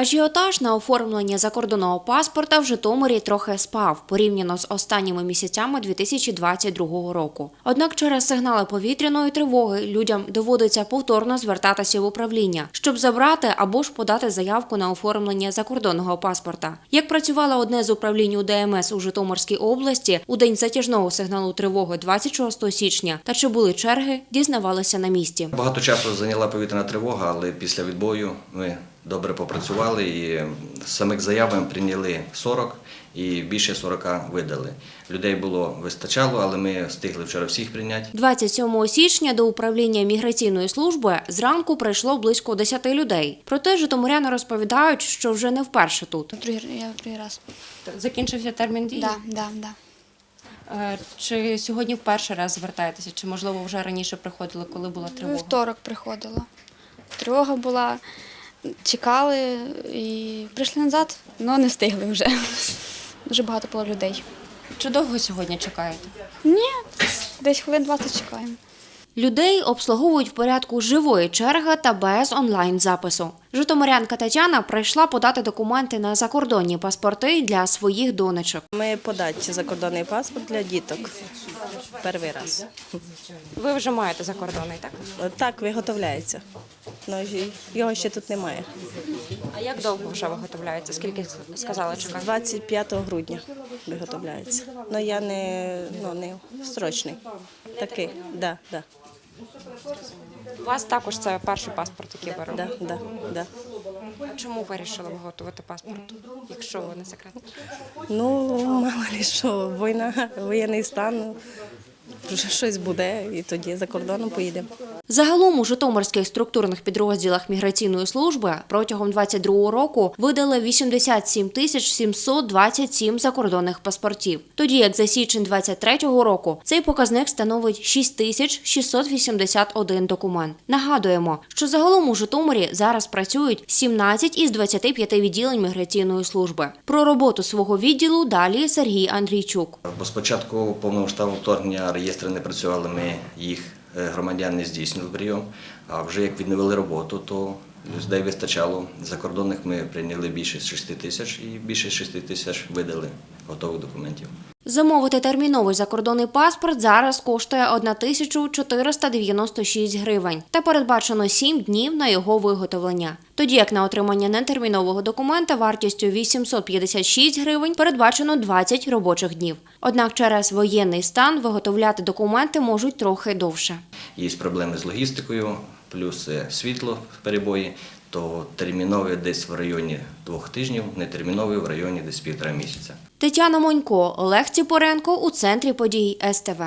Ажіотаж на оформлення закордонного паспорта в Житомирі трохи спав порівняно з останніми місяцями 2022 року. Однак через сигнали повітряної тривоги людям доводиться повторно звертатися в управління, щоб забрати або ж подати заявку на оформлення закордонного паспорта. Як працювало одне з управлінь УДМС у Житомирській області у день затяжного сигналу тривоги 26 січня, та чи були черги, дізнавалися на місці. Багато часу зайняла повітряна тривога, але після відбою ми добре попрацювали і самих заяв прийняли 40 і більше 40 видали. Людей було вистачало, але ми встигли вчора всіх прийняти. 27 січня до управління міграційної служби зранку прийшло близько 10 людей. Проте житомиряни розповідають, що вже не вперше тут. Другий, я другий раз. Закінчився термін дії. Да, да, да. Е, Чи сьогодні вперше раз звертаєтеся, чи можливо вже раніше приходили, коли була тривога? Вівторок приходила. Тривога була, чекали і прийшли назад, але не встигли вже. Дуже багато було людей. Чи довго сьогодні чекаєте? Ні, десь хвилин 20 чекаємо. Людей обслуговують в порядку живої черги та без онлайн-запису. Житомирянка Тетяна прийшла подати документи на закордонні паспорти для своїх донечок. Ми подати закордонний паспорт для діток. Перший раз. Ви вже маєте закордонний, так? Так виготовляється. Ну, його ще тут немає. А як довго вже виготовляється? Скільки сказали чекати? 25 грудня виготовляється. Ну я не, ну, не срочний. Такий, да, да, У вас також це перший паспорт, який ви да, да, да. А чому вирішили виготовити паспорт, якщо ви не секрет? Ну, мало ли що, війна, воєнний стан, вже щось буде, і тоді за кордоном поїдемо. Загалом у житомирських структурних підрозділах міграційної служби протягом 22 року видали 87 тисяч 727 закордонних паспортів. Тоді як за січень 23 року цей показник становить 6 тисяч 681 документ. Нагадуємо, що загалом у Житомирі зараз працюють 17 із 25 відділень міграційної служби. Про роботу свого відділу далі Сергій Андрійчук. Бо спочатку повномасштабного вторгнення реєстри не працювали, ми їх громадян не здійснювали прийом. А вже як відновили роботу, то людей вистачало. Закордонних ми прийняли більше 6 тисяч і більше 6 тисяч видали готових документів. Замовити терміновий закордонний паспорт зараз коштує 1496 гривень та передбачено 7 днів на його виготовлення. Тоді як на отримання нетермінового документа вартістю 856 гривень передбачено 20 робочих днів. Однак через воєнний стан виготовляти документи можуть трохи довше. Є проблеми з логістикою, плюс е, світло перебої, то термінові десь в районі двох тижнів, нетермінові в районі десь півтора місяця. Тетяна Монько, Олег Ціпоренко у центрі подій СТВ.